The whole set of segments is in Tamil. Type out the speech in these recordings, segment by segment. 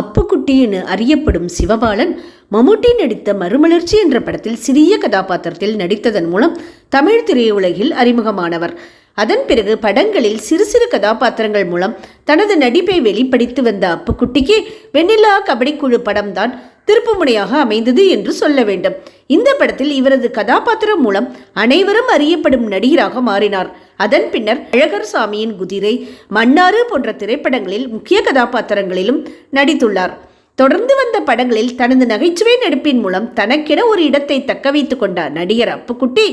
அப்புக்குட்டி என அறியப்படும் சிவபாலன் மம்முட்டி நடித்த மறுமலர்ச்சி என்ற படத்தில் சிறிய கதாபாத்திரத்தில் நடித்ததன் மூலம் தமிழ் திரையுலகில் அறிமுகமானவர். அதன் பிறகு படங்களில் சிறு சிறு கதாபாத்திரங்கள் மூலம் தனது நடிப்பை வெளிப்படுத்தி வந்த அப்புக்குட்டிக்கு வெண்ணிலா கபடிக்குழு படம்தான் திருப்புமுனையாக அமைந்தது என்று சொல்ல வேண்டும். இந்த படத்தில் இவரது கதாபாத்திரம் மூலம் அனைவரும் அறியப்படும் நடிகராக மாறினார். அதன் பின்னர் அழகர் சாமியின் குதிரை மன்னாறு போன்ற திரைப்படங்களில் முக்கிய கதாபாத்திரங்களிலும் நடித்துள்ளார். தொடர்ந்து வந்த படங்களில் தனது நகைச்சுவை நடிப்பின் மூலம் தனக்கென ஒரு இடத்தை தக்க வைத்துக் கொண்டார் நடிகர் அப்புக்குட்டி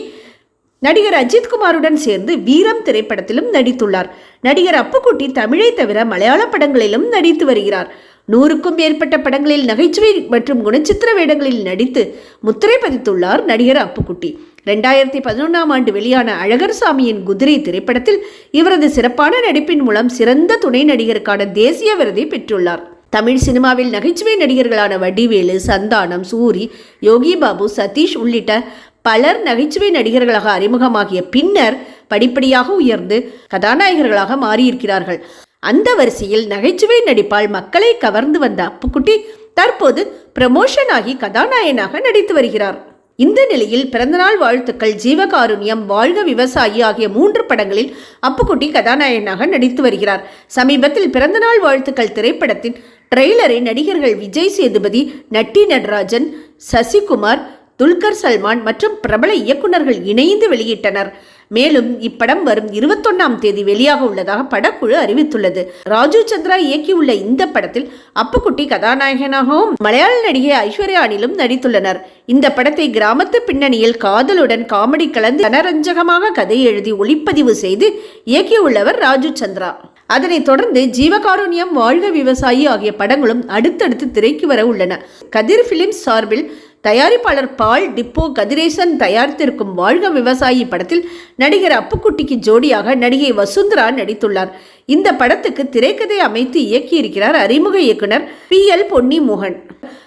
நடிகர் அஜித் குமாருடன் சேர்ந்து வீரம் திரைப்படத்திலும் நடித்துள்ளார். நடிகர் அப்புக்குட்டி தமிழை தவிர மலையாள படங்களிலும் நடித்து வருகிறார். நூறுக்கும் மேற்பட்ட படங்களில் நகைச்சுவை மற்றும் குணச்சித்திர வேடங்களில் நடித்து முத்திரை பதித்துள்ளார் நடிகர் அப்புக்குட்டி. ரெண்டாயிரத்தி பதினொன்றாம் ஆண்டு வெளியான அழகர் சாமியின் குதிரை திரைப்படத்தில் இவரது சிறப்பான நடிப்பின் மூலம் சிறந்த துணை நடிகருக்கான தேசிய விருதை பெற்றுள்ளார். தமிழ் சினிமாவில் நகைச்சுவை நடிகர்களான வடிவேலு சந்தானம் சூரி யோகி பாபு சதீஷ் உள்ளிட்ட பலர் நகைச்சுவை நடிகர்களாக அறிமுகமாகிய பின்னர் படிப்படியாக உயர்ந்து கதாநாயகர்களாக மாறியிருக்கிறார்கள். அந்த வரிசையில் நகைச்சுவை நடிப்பால் மக்களை கவர்ந்து வந்த அப்புக்குட்டி தற்போது ப்ரமோஷன் ஆகி கதாநாயகனாக நடித்து வருகிறார். இந்த நிலையில் பிறந்தநாள் வாழ்த்துக்கள் ஜீவகாருண்யம் வாழ்க விவசாயி ஆகிய மூன்று படங்களில் அப்புக்குட்டி கதாநாயகனாக நடித்து வருகிறார். சமீபத்தில் பிறந்தநாள் வாழ்த்துக்கள் திரைப்படத்தின் ட்ரெய்லரை நடிகர்கள் விஜய் சேதுபதி நட்டி நடராஜன் சசிகுமார் துல்கர் சல்மான் மற்றும் பிரபல இயக்குனர்கள் இணைந்து வெளியிட்டனர். மேலும் இப்படம் வரும் இருபத்தொன்னாம் தேதி வெளியாக உள்ளதாக படக்குழு அறிவித்துள்ளது. ராஜு சந்திரா இயக்கியுள்ள இந்த படத்தில் அப்புக்குட்டி கதாநாயகனாகவும் மலையாள நடிகை ஐஸ்வர்யா அனிலும் நடித்துள்ளனர். இந்த படத்தை கிராமத்து பின்னணியில் காதலுடன் காமெடி கலந்து ஜனரஞ்சகமாக கதை எழுதி ஒளிப்பதிவு செய்து இயக்கியுள்ளவர் ராஜு சந்திரா. அதனைத் தொடர்ந்து ஜீவகாருண்யம் வாழ்க விவசாயி ஆகிய படங்களும் அடுத்தடுத்து திரைக்கு வர உள்ளன. கதிர் பிலிம்ஸ் சார்பில் தயாரிப்பாளர் பால் டிப்போ கதிரேசன் தயாரித்திருக்கும் வாழ்க விவசாயி படத்தில் நடிகர் அப்புக்குட்டிக்கு ஜோடியாக நடிகை வசுந்தரா நடித்துள்ளார். இந்த படத்துக்கு திரைக்கதை அமைத்து இயக்கியிருக்கிறார் அறிமுக இயக்குனர் பி எல் பொன்னி மோகன்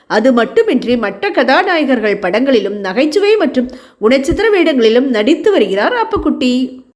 அது மட்டுமின்றி மற்ற கதாநாயகர்கள் படங்களிலும் நகைச்சுவை மற்றும் குணச்சித்திர வேடங்களிலும் நடித்து வருகிறார் அப்புக்குட்டி.